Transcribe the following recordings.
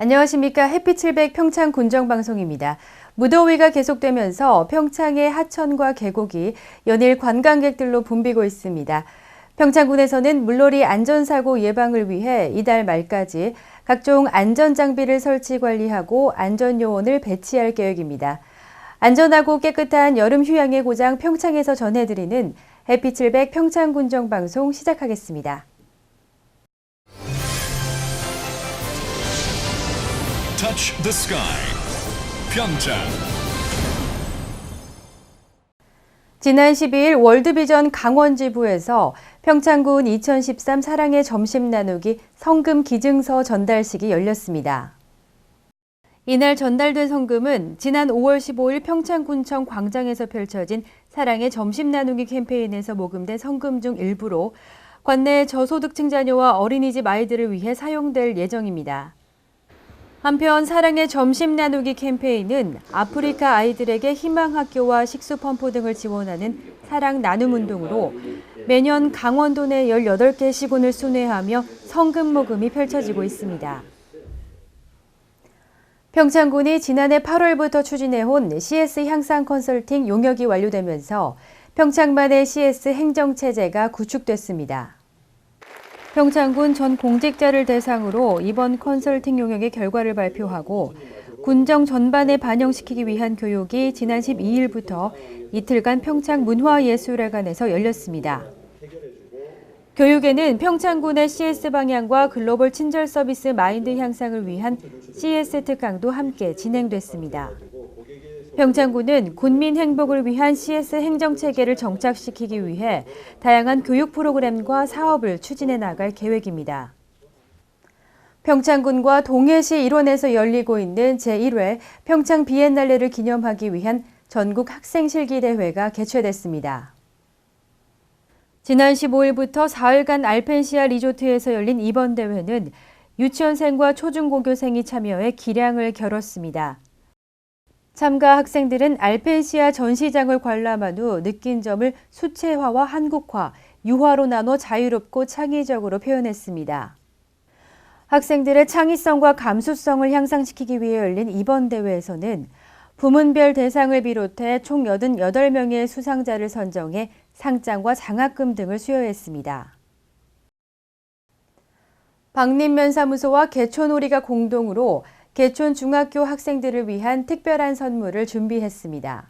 안녕하십니까. 햇빛700 평창 군정방송입니다. 무더위가 계속되면서 평창의 하천과 계곡이 연일 관광객들로 붐비고 있습니다. 평창군에서는 물놀이 안전사고 예방을 위해 이달 말까지 각종 안전장비를 설치 관리하고 안전요원을 배치할 계획입니다. 안전하고 깨끗한 여름 휴양의 고장 평창에서 전해드리는 햇빛700 평창군정방송 시작하겠습니다. Touch the sky. Pyeongchang. 지난 12일 월드비전 강원지부에서 평창군 2013 사랑의 점심 나누기 성금 기증서 전달식이 열렸습니다. 이날 전달된 성금은 지난 5월 15일 평창군청 광장에서 펼쳐진 사랑의 점심 나누기 캠페인에서 모금된 성금 중 일부로 관내 저소득층 자녀와 어린이집 아이들을 위해 사용될 예정입니다. 한편 사랑의 점심 나누기 캠페인은 아프리카 아이들에게 희망학교와 식수펌프 등을 지원하는 사랑 나눔 운동으로 매년 강원도 내 18개 시군을 순회하며 성금 모금이 펼쳐지고 있습니다. 평창군이 지난해 8월부터 추진해온 CS 향상 컨설팅 용역이 완료되면서 평창만의 CS 행정체제가 구축됐습니다. 평창군 전 공직자를 대상으로 이번 컨설팅 용역의 결과를 발표하고 군정 전반에 반영시키기 위한 교육이 지난 12일부터 이틀간 평창 문화예술회관에서 열렸습니다. 교육에는 평창군의 CS 방향과 글로벌 친절 서비스 마인드 향상을 위한 CS 특강도 함께 진행됐습니다. 평창군은 군민 행복을 위한 CS 행정체계를 정착시키기 위해 다양한 교육 프로그램과 사업을 추진해 나갈 계획입니다. 평창군과 동해시 일원에서 열리고 있는 제1회 평창 비엔날레를 기념하기 위한 전국 학생실기 대회가 개최됐습니다. 지난 15일부터 4일간 알펜시아 리조트에서 열린 이번 대회는 유치원생과 초중고교생이 참여해 기량을 겨뤘습니다. 참가 학생들은 알펜시아 전시장을 관람한 후 느낀 점을 수채화와 한국화, 유화로 나눠 자유롭고 창의적으로 표현했습니다. 학생들의 창의성과 감수성을 향상시키기 위해 열린 이번 대회에서는 부문별 대상을 비롯해 총 88명의 수상자를 선정해 상장과 장학금 등을 수여했습니다. 박림면사무소와 개촌오리가 공동으로 개촌 중학교 학생들을 위한 특별한 선물을 준비했습니다.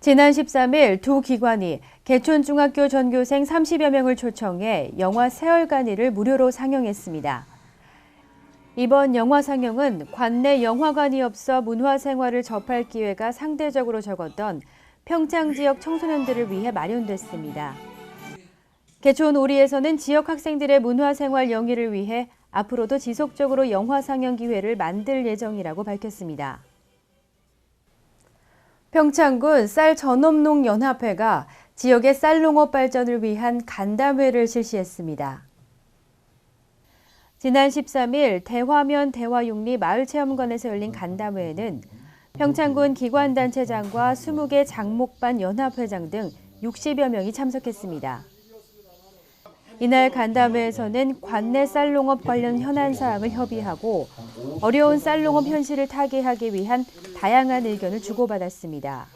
지난 13일 두 기관이 개촌 중학교 전교생 30여 명을 초청해 영화 세월간이를 무료로 상영했습니다. 이번 영화 상영은 관내 영화관이 없어 문화 생활을 접할 기회가 상대적으로 적었던 평창 지역 청소년들을 위해 마련됐습니다. 개촌 오리에서는 지역 학생들의 문화 생활 영위를 위해 앞으로도 지속적으로 영화 상영 기회를 만들 예정이라고 밝혔습니다. 평창군 쌀 전업농 연합회가 지역의 쌀농업 발전을 위한 간담회를 실시했습니다. 지난 13일 대화면 대화육리 마을체험관에서 열린 간담회에는 평창군 기관단체장과 20개 장목반 연합회장 등 60여 명이 참석했습니다. 이날 간담회에서는 관내 쌀농업 관련 현안 사항을 협의하고 어려운 쌀농업 현실을 타개하기 위한 다양한 의견을 주고받았습니다.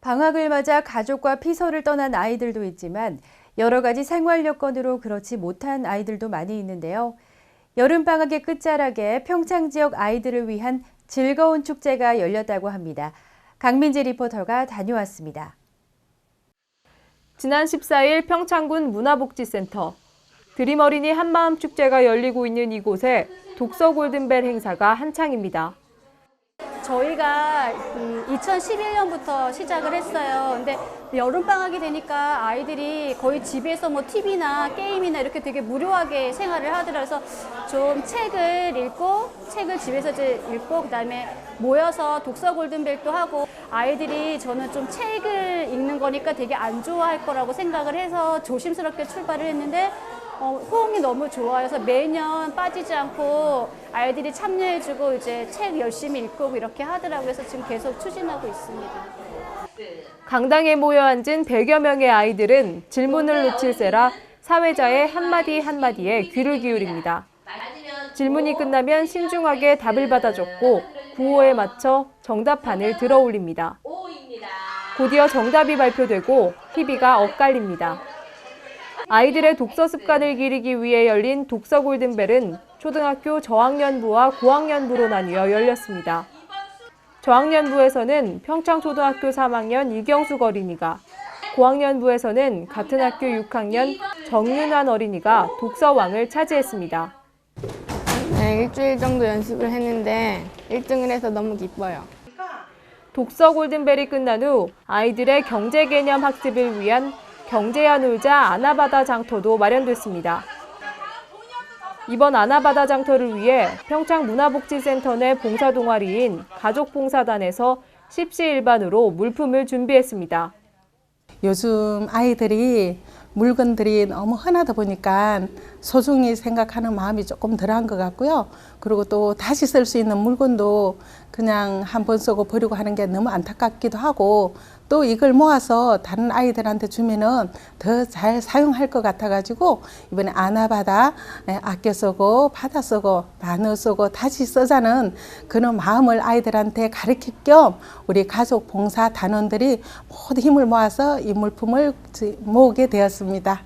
방학을 맞아 가족과 피서를 떠난 아이들도 있지만 여러 가지 생활 여건으로 그렇지 못한 아이들도 많이 있는데요. 여름방학의 끝자락에 평창 지역 아이들을 위한 즐거운 축제가 열렸다고 합니다. 강민지 리포터가 다녀왔습니다. 지난 14일 평창군 문화복지센터 드림 어린이 한마음 축제가 열리고 있는 이곳에 독서 골든벨 행사가 한창입니다. 저희가 2011년부터 시작을 했어요. 근데 여름방학이 되니까 아이들이 거의 집에서 뭐 TV나 게임이나 이렇게 되게 무료하게 생활을 하더라서 좀 책을 읽고 책을 집에서 이제 읽고 그다음에 모여서 독서 골든벨도 하고 아이들이 저는 좀 책을 읽는 거니까 되게 안 좋아할 거라고 생각을 해서 조심스럽게 출발을 했는데 어, 호응이 너무 좋아서 매년 빠지지 않고 아이들이 참여해주고 이제 책 열심히 읽고 이렇게 하더라고요. 그래서 지금 계속 추진하고 있습니다. 강당에 모여 앉은 100여 명의 아이들은 질문을 놓칠세라 사회자의 한마디 한마디에 귀를 기울입니다. 질문이 끝나면 신중하게 답을 받아 적고 구호에 맞춰 정답판을 들어 올립니다. 곧이어 정답이 발표되고 희비가 엇갈립니다. 아이들의 독서 습관을 기리기 위해 열린 독서 골든벨은 초등학교 저학년부와 고학년부로 나뉘어 열렸습니다. 저학년부에서는 평창초등학교 3학년 이경숙 어린이가, 고학년부에서는 같은 학교 6학년 정윤환 어린이가 독서왕을 차지했습니다. 네, 일주일 정도 연습을 했는데 1등을 해서 너무 기뻐요. 독서 골든벨이 끝난 후 아이들의 경제 개념 학습을 위한 경제야 놀자 아나바다 장터도 마련됐습니다. 이번 아나바다 장터를 위해 평창문화복지센터 내 봉사동아리인 가족봉사단에서 십시일반으로 물품을 준비했습니다. 요즘 아이들이 물건들이 너무 흔하다 보니까 소중히 생각하는 마음이 조금 덜한 것 같고요. 그리고 또 다시 쓸 수 있는 물건도 그냥 한 번 쓰고 버리고 하는 게 너무 안타깝기도 하고 또 이걸 모아서 다른 아이들한테 주면은 더 잘 사용할 것 같아가지고 이번에 아나바다 에, 아껴 쓰고 받아 쓰고 나눠 쓰고 다시 쓰자는 그런 마음을 아이들한테 가르칠 겸 우리 가족 봉사 단원들이 모두 힘을 모아서 이 물품을 지- 모으게 되었습니다.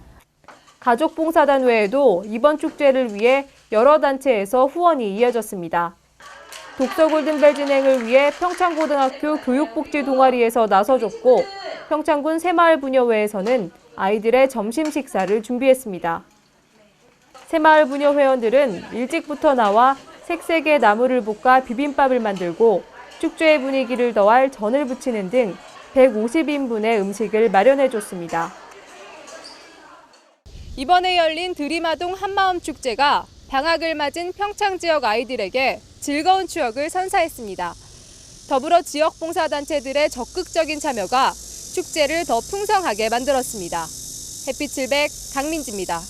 가족봉사단 외에도 이번 축제를 위해 여러 단체에서 후원이 이어졌습니다. 독서 골든벨 진행을 위해 평창고등학교 교육복지 동아리에서 나서줬고 평창군 새마을 부녀회에서는 아이들의 점심 식사를 준비했습니다. 새마을 부녀 회원들은 일찍부터 나와 색색의 나무를 볶아 비빔밥을 만들고 축제의 분위기를 더할 전을 부치는 등 150인분의 음식을 마련해 줬습니다. 이번에 열린 드리마동 한마음 축제가 방학을 맞은 평창 지역 아이들에게 즐거운 추억을 선사했습니다. 더불어 지역 봉사단체들의 적극적인 참여가 축제를 더 풍성하게 만들었습니다. 햇빛 700 강민지입니다.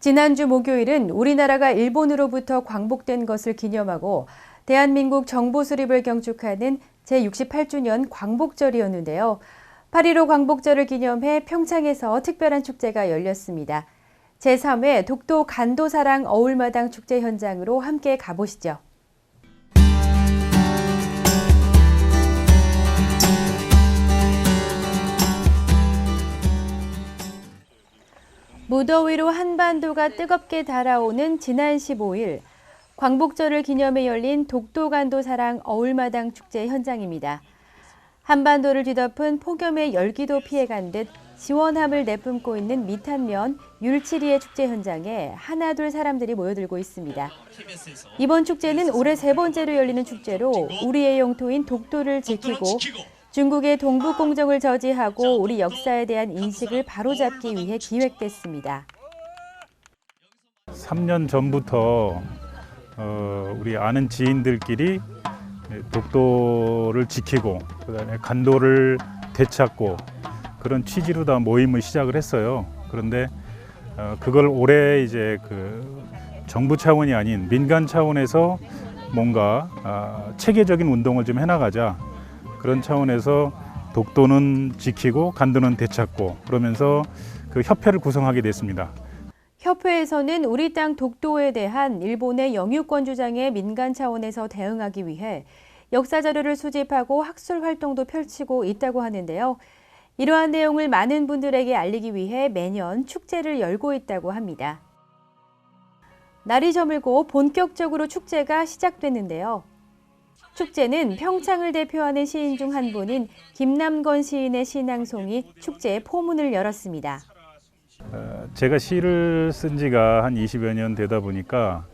지난주 목요일은 우리나라가 일본으로부터 광복된 것을 기념하고 대한민국 정부 수립을 경축하는 제68주년 광복절이었는데요. 8.15 광복절을 기념해 평창에서 특별한 축제가 열렸습니다. 제3회 독도 간도사랑 어울마당 축제 현장으로 함께 가보시죠. 무더위로 한반도가 뜨겁게 달아오는 지난 15일 광복절을 기념해 열린 독도간도 사랑 어울마당 축제 현장입니다. 한반도를 뒤덮은 폭염의 열기도 피해간 듯 시원함을 내뿜고 있는 미탄면 율치리의 축제 현장에 하나둘 사람들이 모여들고 있습니다. 이번 축제는 올해 세 번째로 열리는 축제로 우리의 영토인 독도를 지키고 중국의 동북 공정을 저지하고 우리 역사에 대한 인식을 바로잡기 위해 기획됐습니다. 3년 전부터 어, 우리 아는 지인들끼리 독도를 지키고 그다음에 간도를 되찾고 그런 취지로 다 모임을 시작을 했어요. 그런데 어, 그걸 올해 이제 그 정부 차원이 아닌 민간 차원에서 뭔가 아, 체계적인 운동을 좀 해나가자 그런 차원에서 독도는 지키고 간도는 되찾고 그러면서 그 협회를 구성하게 됐습니다. 협회에서는 우리 땅 독도에 대한 일본의 영유권 주장에 민간 차원에서 대응하기 위해 역사 자료를 수집하고 학술 활동도 펼치고 있다고 하는데요. 이러한 내용을 많은 분들에게 알리기 위해 매년 축제를 열고 있다고 합니다. 날이 저물고 본격적으로 축제가 시작됐는데요. 축제는 평창을 대표하는 시인 중 한 분인 김남건 시인의 시낭송이 축제의 포문을 열었습니다. 어, 제가 시를 쓴 지가 한 20여 년 되다 보니까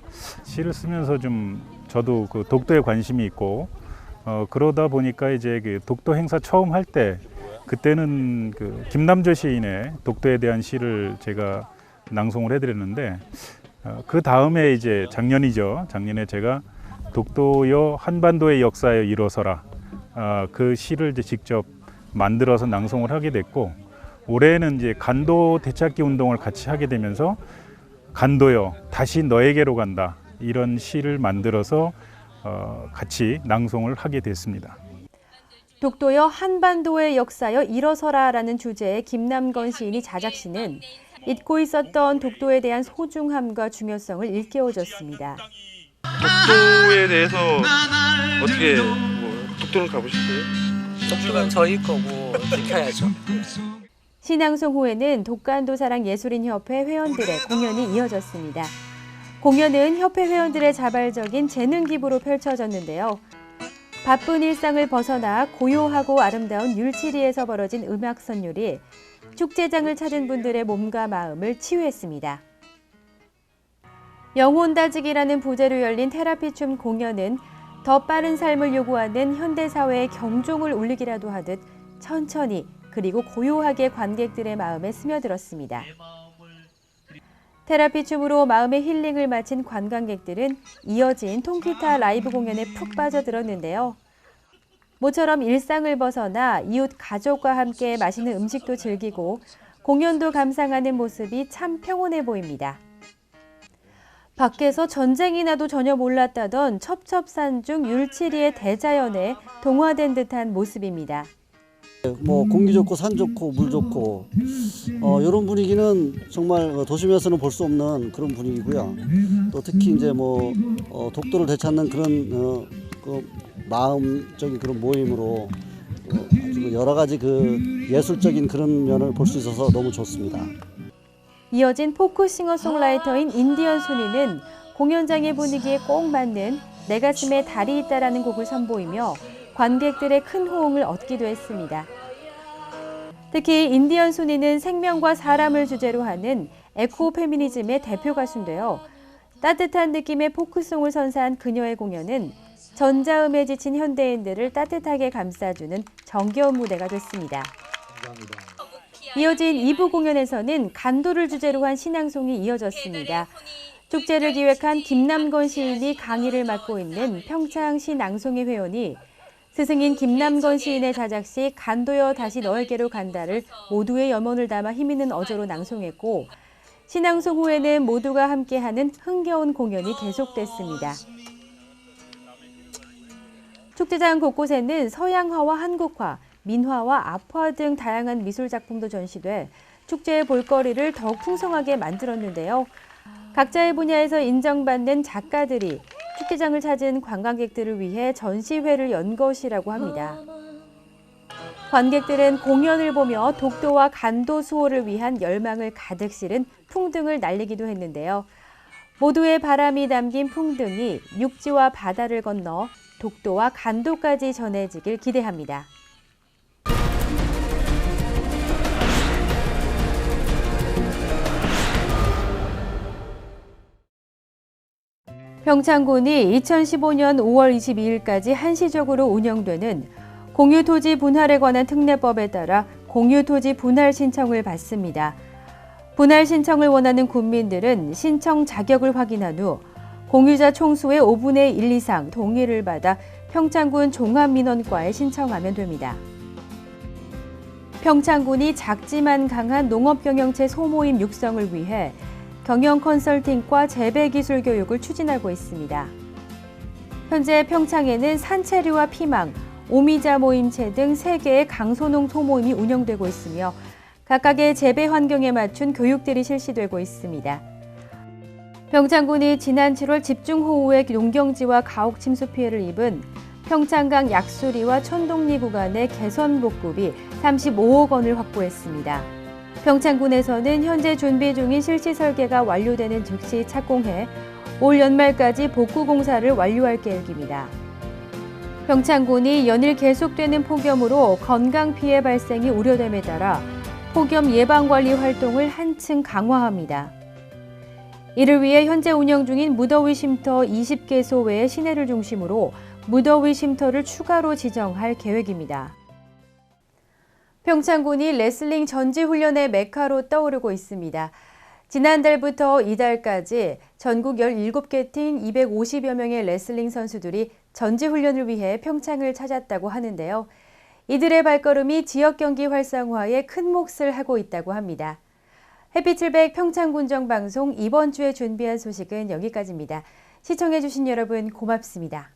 시를 쓰면서 좀 저도 그 독도에 관심이 있고 어, 그러다 보니까 이제 그 독도 행사 처음 할 때 그때는 그 김남조 시인의 독도에 대한 시를 제가 낭송을 해드렸는데 어, 그 다음에 이제 작년이죠. 작년에 제가 독도여 한반도의 역사에 일어서라 아, 그 시를 이제 직접 만들어서 낭송을 하게 됐고 올해는 이제 간도 되찾기 운동을 같이 하게 되면서 간도여 다시 너에게로 간다 이런 시를 만들어서 어, 같이 낭송을 하게 됐습니다. 독도여 한반도의 역사여 일어서라라는 주제의 김남건 시인이 자작시는 잊고 있었던 독도에 대한 소중함과 중요성을 일깨워줬습니다. 독도에 대해서 어떻게 뭐 독도는 가보셨어요? 독도는 저희 거고 지켜야죠. 신앙송 후에는 독간도 사랑 예술인협회 회원들의 공연이 이어졌습니다. 공연은 협회 회원들의 자발적인 재능 기부로 펼쳐졌는데요. 바쁜 일상을 벗어나 고요하고 아름다운 율치리에서 벌어진 음악 선율이 축제장을 찾은 분들의 몸과 마음을 치유했습니다. 영혼 다지기라는 부제로 열린 테라피 춤 공연은 더 빠른 삶을 요구하는 현대 사회의 경종을 울리기라도 하듯 천천히 그리고 고요하게 관객들의 마음에 스며들었습니다. 테라피 춤으로 마음의 힐링을 마친 관광객들은 이어진 통기타 라이브 공연에 푹 빠져들었는데요. 모처럼 일상을 벗어나 이웃 가족과 함께 맛있는 음식도 즐기고 공연도 감상하는 모습이 참 평온해 보입니다. 밖에서 전쟁이 나도 전혀 몰랐다던 첩첩산 중 율치리의 대자연에 동화된 듯한 모습입니다. 뭐 공기 좋고 산 좋고 물 좋고 어, 이런 분위기는 정말 어, 도심에서는 볼 수 없는 그런 분위기고요. 또 특히 이제 뭐 어, 독도를 되찾는 그런 어, 그 마음적인 그런 모임으로 어, 아주 그 여러 가지 그 예술적인 그런 면을 볼 수 있어서 너무 좋습니다. 이어진 포크 싱어송라이터인 인디언 소니는 공연장의 분위기에 꼭 맞는 내 가슴에 달이 있다라는 곡을 선보이며 관객들의 큰 호응을 얻기도 했습니다. 특히 인디언 소니는 생명과 사람을 주제로 하는 에코 페미니즘의 대표 가수인데요. 따뜻한 느낌의 포크송을 선사한 그녀의 공연은 전자음에 지친 현대인들을 따뜻하게 감싸주는 정겨운 무대가 됐습니다. 이어진 2부 공연에서는 간도를 주제로 한 신앙송이 이어졌습니다. 축제를 기획한 김남건 시인이 강의를 맡고 있는 평창 신앙송회 회원이 스승인 김남건 시인의 자작시 간도여 다시 너에게로 간다를 모두의 염원을 담아 힘있는 어조로 낭송했고 신앙송 후에는 모두가 함께하는 흥겨운 공연이 계속됐습니다. 축제장 곳곳에는 서양화와 한국화, 민화와 압화 등 다양한 미술 작품도 전시돼 축제의 볼거리를 더욱 풍성하게 만들었는데요. 각자의 분야에서 인정받는 작가들이 축제장을 찾은 관광객들을 위해 전시회를 연 것이라고 합니다. 관객들은 공연을 보며 독도와 간도 수호를 위한 열망을 가득 실은 풍등을 날리기도 했는데요. 모두의 바람이 담긴 풍등이 육지와 바다를 건너 독도와 간도까지 전해지길 기대합니다. 평창군이 2015년 5월 22일까지 한시적으로 운영되는 공유토지 분할에 관한 특례법에 따라 공유토지 분할 신청을 받습니다. 분할 신청을 원하는 군민들은 신청 자격을 확인한 후 공유자 총수의 5분의 1 이상 동의를 받아 평창군 종합민원과에 신청하면 됩니다. 평창군이 작지만 강한 농업경영체 소모임 육성을 위해 경영 컨설팅과 재배 기술 교육을 추진하고 있습니다. 현재 평창에는 산채류와 피망, 오미자 모임체 등 3개의 강소농 소모임이 운영되고 있으며 각각의 재배 환경에 맞춘 교육들이 실시되고 있습니다. 평창군이 지난 7월 집중호우의 농경지와 가옥 침수 피해를 입은 평창강 약수리와 천동리 구간의 개선 복구비 35억 원을 확보했습니다. 평창군에서는 현재 준비 중인 실시 설계가 완료되는 즉시 착공해 올 연말까지 복구 공사를 완료할 계획입니다. 평창군이 연일 계속되는 폭염으로 건강 피해 발생이 우려됨에 따라 폭염 예방 관리 활동을 한층 강화합니다. 이를 위해 현재 운영 중인 무더위 쉼터 20개소 외의 시내를 중심으로 무더위 쉼터를 추가로 지정할 계획입니다. 평창군이 레슬링 전지훈련의 메카로 떠오르고 있습니다. 지난달부터 이달까지 전국 17개 팀 250여 명의 레슬링 선수들이 전지훈련을 위해 평창을 찾았다고 하는데요. 이들의 발걸음이 지역 경기 활성화에 큰 몫을 하고 있다고 합니다. 해피칠백 평창군정 방송 이번 주에 준비한 소식은 여기까지입니다. 시청해주신 여러분 고맙습니다.